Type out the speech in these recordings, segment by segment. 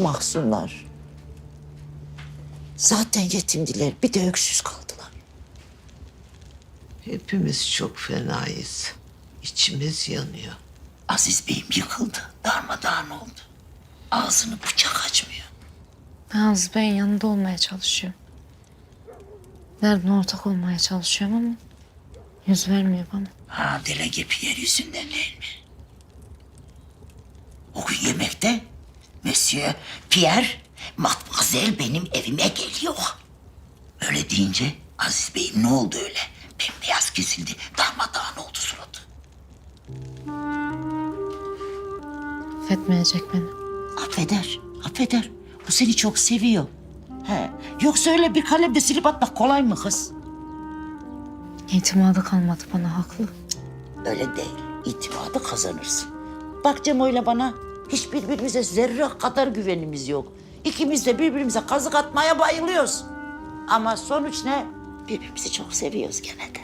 mahzunlar. Zaten yetimdiler, bir de öksüz kaldılar. Hepimiz çok fenayız. İçimiz yanıyor. Aziz Bey'im yıkıldı, darmadağın oldu. Ağzını bıçak açmıyor. Ben Aziz Bey'in yanında olmaya çalışıyorum. Nereden ortak olmaya çalışıyorum ama yüz vermiyor bana. Ha delege Pierre yüzünden değil mi? O gün yemekte Monsieur Pierre, Matmazel benim evime geliyor. Öyle deyince Aziz Bey'im ne oldu öyle? Bembeyaz kesildi, darmadağın oldu suratı. Affetmeyecek beni. Affeder, affeder. O seni çok seviyor. He. Yoksa öyle bir kalemde silip atmak kolay mı kız? İtimadı kalmadı bana haklı. Öyle değil. İtimadı kazanırsın. Bak Cemo'yla bana hiç birbirimize zerre kadar güvenimiz yok. İkimiz de birbirimize kazık atmaya bayılıyoruz. Ama sonuç ne? Birbirimizi çok seviyoruz gene de.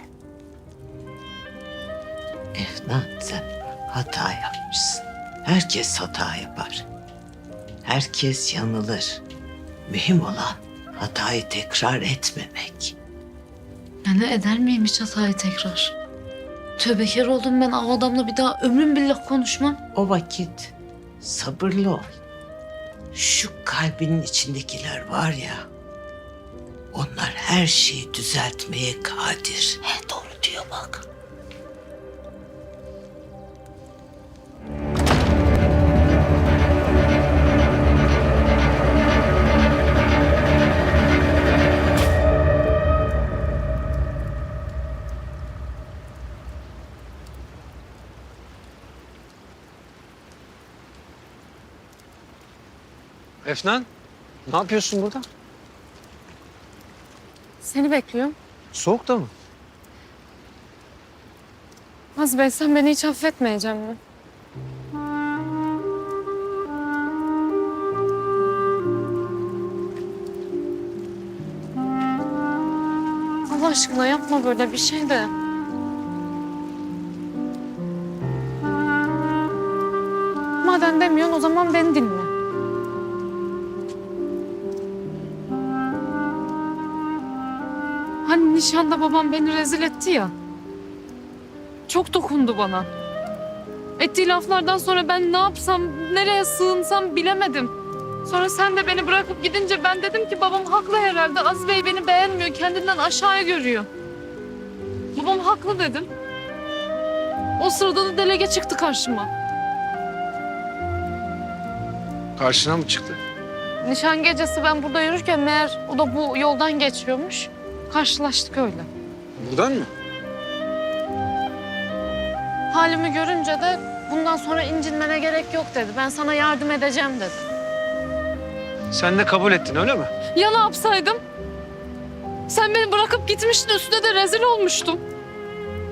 Efnan sen hata yapmışsın. Herkes hata yapar. Herkes yanılır. Mühim olan hatayı tekrar etmemek. Yani eder miyim hiç hatayı tekrar? Tövbekar oldum ben o adamla bir daha ömrüm billah konuşmam. O vakit sabırlı ol. Şu kalbinin içindekiler var ya, onlar her şeyi düzeltmeye kadir. He doğru diyor bak. Efnan, ne yapıyorsun burada? Seni bekliyorum. Soğukta mı? Aziz Bey sen beni hiç affetmeyecek mi? Allah aşkına yapma böyle bir şey de. Madem demiyorsun o zaman beni dinle. Nişanda babam beni rezil etti ya. Çok dokundu bana. Ettiği laflardan sonra ben ne yapsam, nereye sığınsam bilemedim. Sonra sen de beni bırakıp gidince ben dedim ki babam haklı herhalde. Aziz Bey beni beğenmiyor, kendinden aşağıya görüyor. Babam haklı dedim. O sırada da delege çıktı karşıma. Karşına mı çıktı? Nişan gecesi ben burada yürürken meğer o da bu yoldan geçiyormuş. Karşılaştık öyle. Buradan mı? Halimi görünce de bundan sonra incinmene gerek yok dedi. Ben sana yardım edeceğim dedi. Sen de kabul ettin öyle mi? Ya ne yapsaydım? Sen beni bırakıp gitmiştin üstüne de rezil olmuştum.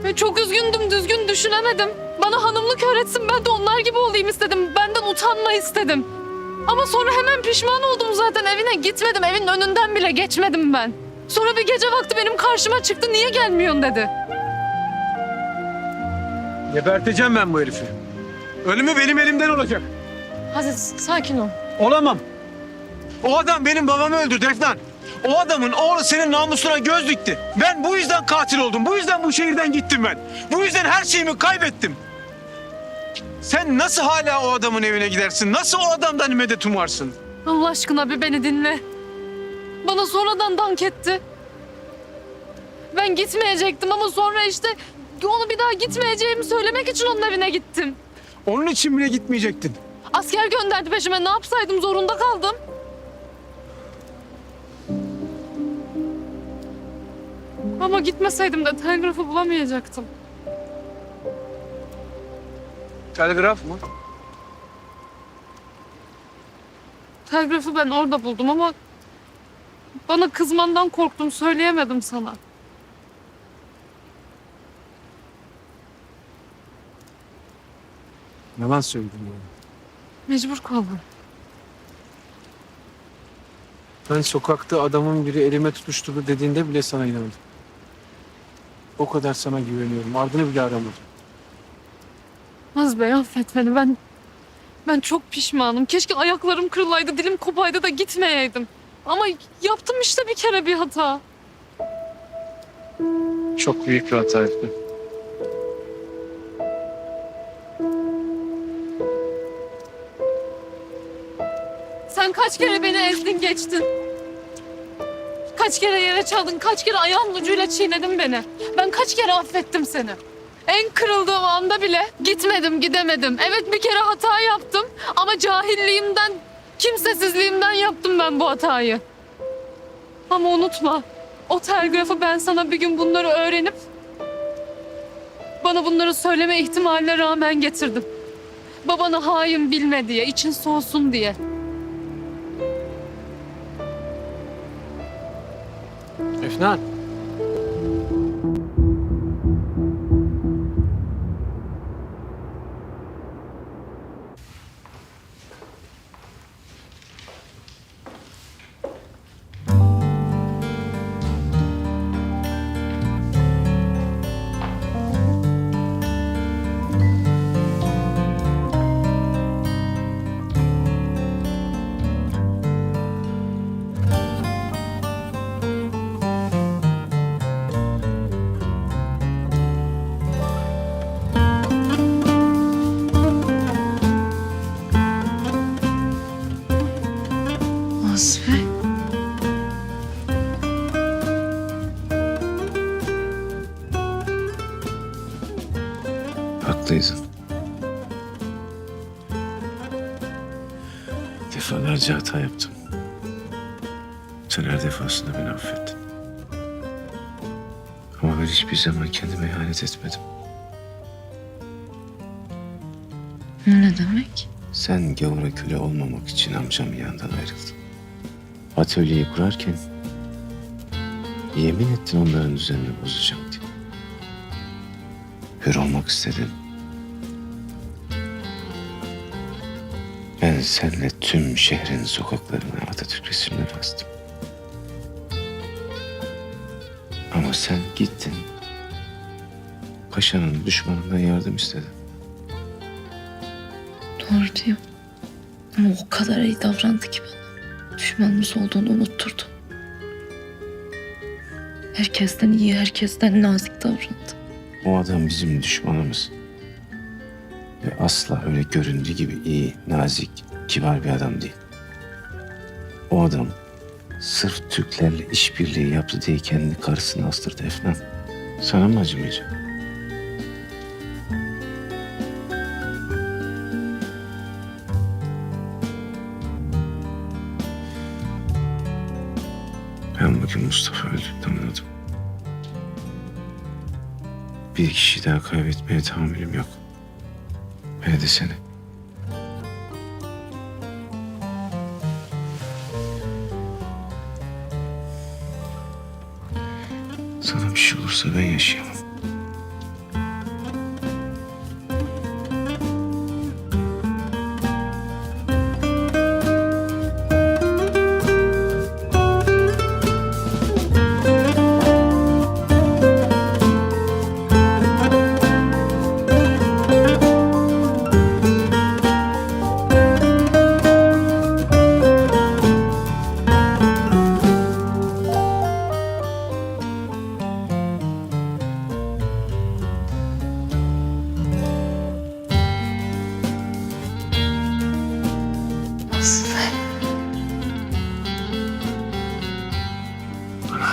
Ve çok üzgündüm, düzgün düşünemedim. Bana hanımlık öğretsin, ben de onlar gibi olayım istedim. Benden utanma istedim. Ama sonra hemen pişman oldum zaten evine gitmedim. Evin önünden bile geçmedim ben. Sonra bir gece vakti benim karşıma çıktı, niye gelmiyorsun dedi. Geberteceğim ben bu herifi. Ölümü benim elimden olacak. Aziz, sakin ol. Olamam. O adam benim babamı öldürdü Efnan. O adamın oğlu senin namusuna göz dikti. Ben bu yüzden katil oldum. Bu yüzden bu şehirden gittim ben. Bu yüzden her şeyimi kaybettim. Sen nasıl hala o adamın evine gidersin? Nasıl o adamdan medet umarsın? Allah aşkına bir beni dinle. Bana sonradan dank etti. Ben gitmeyecektim ama sonra işte onu bir daha gitmeyeceğimi söylemek için onun evine gittim. Onun için bile gitmeyecektin. Asker gönderdi peşime ne yapsaydım zorunda kaldım. Ama gitmeseydim de telgrafı bulamayacaktım. Telgraf mı? Telgrafı ben orada buldum ama bana kızmandan korktum söyleyemedim sana. Yalan söyledim yani. Mecbur kaldım. Ben sokakta adamın biri elime tutuşturdu dediğinde bile sana inandım. O kadar sana güveniyorum. Ardını bile aramadım. Az Bey affet beni ben Ben çok pişmanım. Keşke ayaklarım kırılaydı, dilim kopaydı da gitmeyeydim. Ama yaptım işte bir kere bir hata. Çok büyük bir hata ettim. Sen kaç kere beni ezdin geçtin. Kaç kere yere çaldın, kaç kere ayağın ucuyla çiğnedin beni. Ben kaç kere affettim seni. En kırıldığım anda bile gitmedim, gidemedim. Evet bir kere hata yaptım ama cahilliğimden, kimsesizliğimden yaptım ben bu hatayı. Ama unutma, o telgrafı ben sana bir gün bunları öğrenip bana bunları söyleme ihtimaline rağmen getirdim. Babanı hain bilme diye, için soğusun diye. Efnan. Haklıydın. Defalarca hata yaptım. Sen her defasında beni affettin. Ama ben hiçbir zaman kendime ihanet etmedim. Ne demek? Sen gavura köle olmamak için amcamın yanından ayrıldın. Atölyeyi kurarken yemin ettin onların düzenini bozacağım diye. Hür olmak istedin. Ben seninle tüm şehrin sokaklarına Atatürk resimleri astım. Ama sen gittin. Paşanın düşmanından yardım istedin. Doğru diyor. Ama o kadar iyi davrandı ki bana. Düşmanımız olduğunu unutturdu. Herkesten iyi, herkesten nazik davrandı. O adam bizim düşmanımız. Ve asla öyle göründüğü gibi iyi, nazik, kibar bir adam değil. O adam sırf Türklerle işbirliği yaptı diye kendi karısını astırdı Efnan. Sana mı acımayacak? Ben bugün Mustafa öldüğünde anladım. Bir kişi daha kaybetmeye tahammülüm yok. Hele de seni. Sana bir şey olursa ben yaşayamam.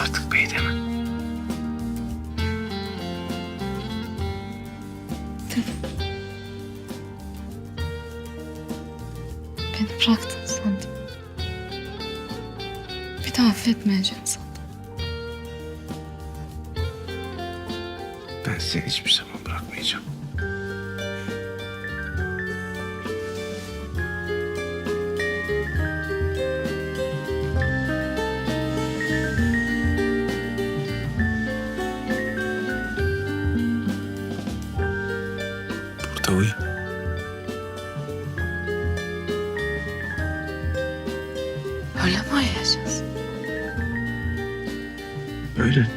Artık bey deme. Beni bıraktın sandım. Bir daha affetmeyeceğim sandım. Ben seni hiçbir zaman bırakmayacağım. Öyle mi uyuyacağız? Öyle.